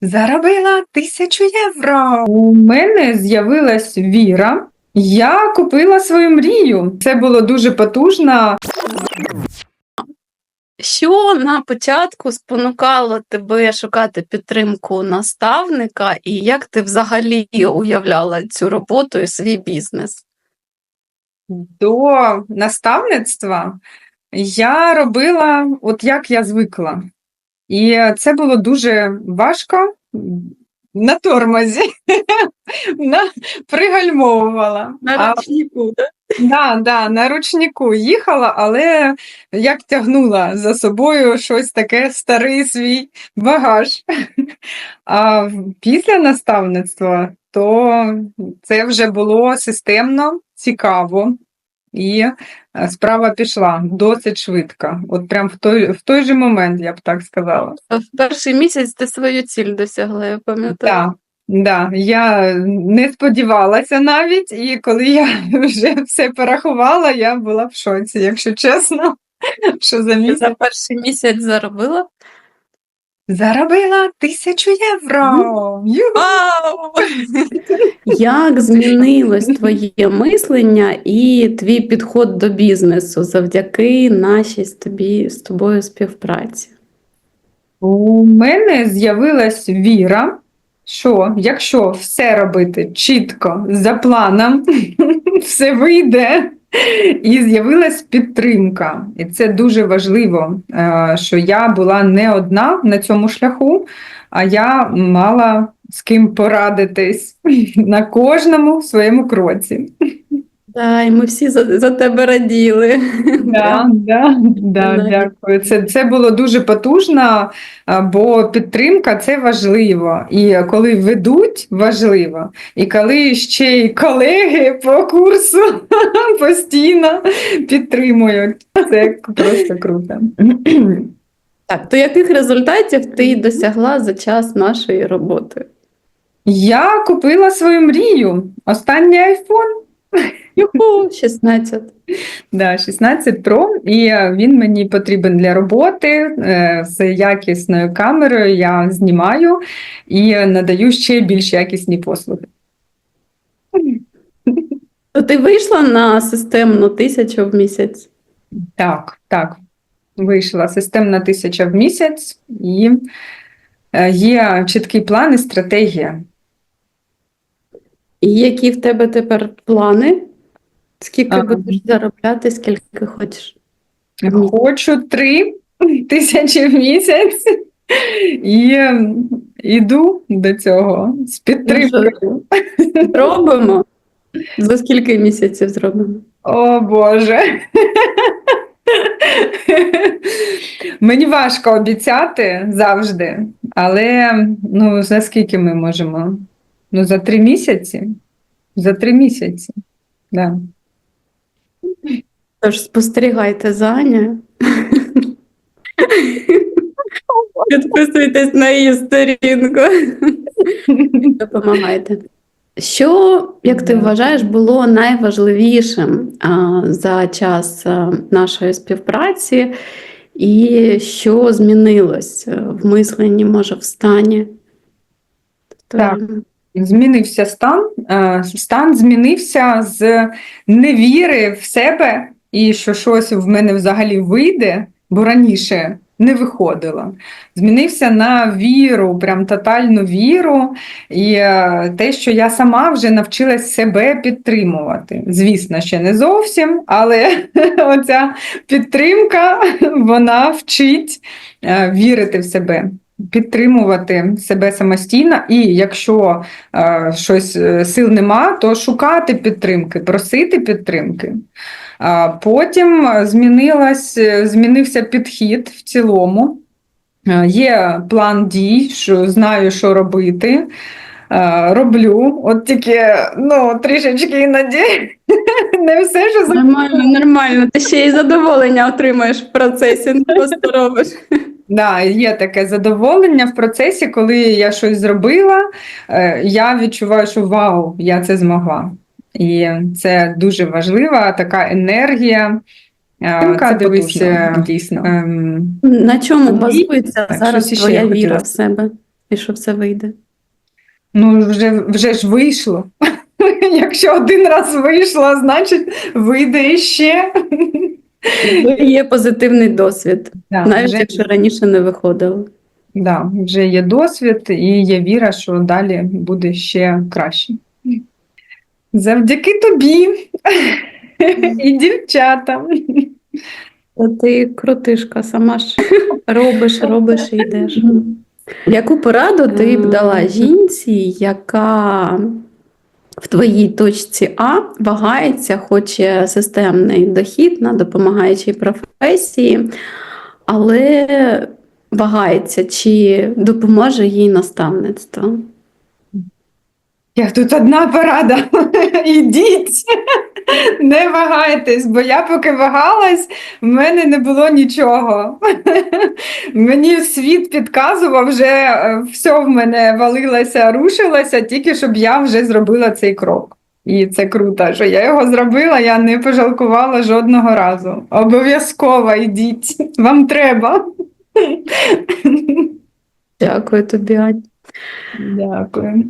Заробила тисячу євро. У мене з'явилась віра. Я купила свою мрію. Це було дуже потужно. Що на початку спонукало тебе шукати підтримку наставника, і як ти взагалі уявляла цю роботу і свій бізнес? До наставництва я робила от як я звикла. І це було дуже важко на тормозі. На, пригальмовувала. А ручнику, да? Да, да, на ручнику їхала, але як тягнула за собою щось таке старий свій багаж. А після наставництва то це вже було системно, цікаво, і е, справа пішла досить швидко. От прям в той, в той же момент, я б так сказала. В перший місяць ти свою ціль досягла, я пам'ятаю. Так, да, я не сподівалася навіть, і коли я вже все порахувала, я була в шоці, якщо чесно. Що за місяць? за перший місяць заробила? Заробила тисячу євро. Вау! Як змінилось твоє мислення і твій підход до бізнесу завдяки нашій з тобі з тобою співпраці? У мене з'явилась віра, що якщо все робити чітко, за планом, все вийде. І з'явилась підтримка. І це дуже важливо, е, що я була не одна на цьому шляху, а я мала з ким порадитись на кожному своєму кроці. Да, ми всі за, за тебе раділи. Да, да, да, дякую. Це, це було дуже потужно, бо підтримка це важливо. І коли ведуть, важливо. І коли ще й колеги по курсу постійно підтримують. Це просто круто. Так, то яких результатів ти досягла за час нашої роботи? Я купила свою мрію. Останній айфон. Юху, 16. Да, 16 Pro, і він мені потрібен для роботи е, з якісною камерою. Я знімаю і надаю ще більш якісні послуги. То ти вийшла на системну тисячу в місяць? Так, так. Вийшла системна тисяча в місяць, і е, є чіткий план і стратегія. І які в тебе тепер плани? Скільки Ага. будеш заробляти, скільки хочеш? Хочу три тисячі в місяць і йду до цього з підтримкою. Зробимо? За скільки місяців зробимо? О Боже. Мені важко обіцяти завжди, але ну, за скільки ми можемо? Ну, за три місяці? За три місяці. Да. Тож спостерігайте за Анею. Підписуйтесь на її сторінку. Допомагайте. Що, як ти вважаєш, було найважливішим а, за час а, нашої співпраці, і що змінилось в мисленні, може, в стані? Так. Змінився стан. е, Стан змінився з невіри в себе і що щось в мене взагалі вийде, бо раніше не виходило. Змінився на віру, прям тотальну віру, і е, те, що я сама вже навчилась себе підтримувати. Звісно, ще не зовсім, але оця підтримка вона вчить е, вірити в себе. Підтримувати себе самостійно, і якщо е, щось е, сил нема, то шукати підтримки, просити підтримки. А потім е, змінилась, е, змінився підхід в цілому. Е, Є план дій, що знаю, що робити. Е, Роблю, от тільки ну, трішечки іноді не все, що Нормально, нормально. Ти ще й задоволення отримаєш в процесі, не просто робиш. Да, є таке задоволення в процесі, коли я щось зробила, е, я відчуваю, що вау, я це змогла. І це дуже важлива така енергія. Е, Це дивись, дійсно. ем, На чому базується Так, зараз твоя віра в себе? і що все вийде. Ну, вже, вже ж вийшло. Якщо один раз вийшло, значить вийде іще. Є позитивний досвід, Да, навіть вже, якщо раніше не виходило. да, вже є досвід, і є віра, що далі буде ще краще. Завдяки тобі і дівчатам. Та ти крутишка, сама ж робиш, робиш і йдеш. Яку пораду ти б дала жінці, яка в твоїй точці А вагається, хоче системний дохід на допомагаючій професії, але вагається, чи допоможе їй наставництво? Я тут одна порада. Ідіть, не вагайтесь, бо я поки вагалась, в мене не було нічого. Мені світ підказував, вже е, все в мене валилося, рушилося, тільки щоб я вже зробила цей крок. І це круто, що я його зробила, я не пожалкувала жодного разу. Обов'язково йдіть, вам треба. Дякую тобі, Ань. Дякую.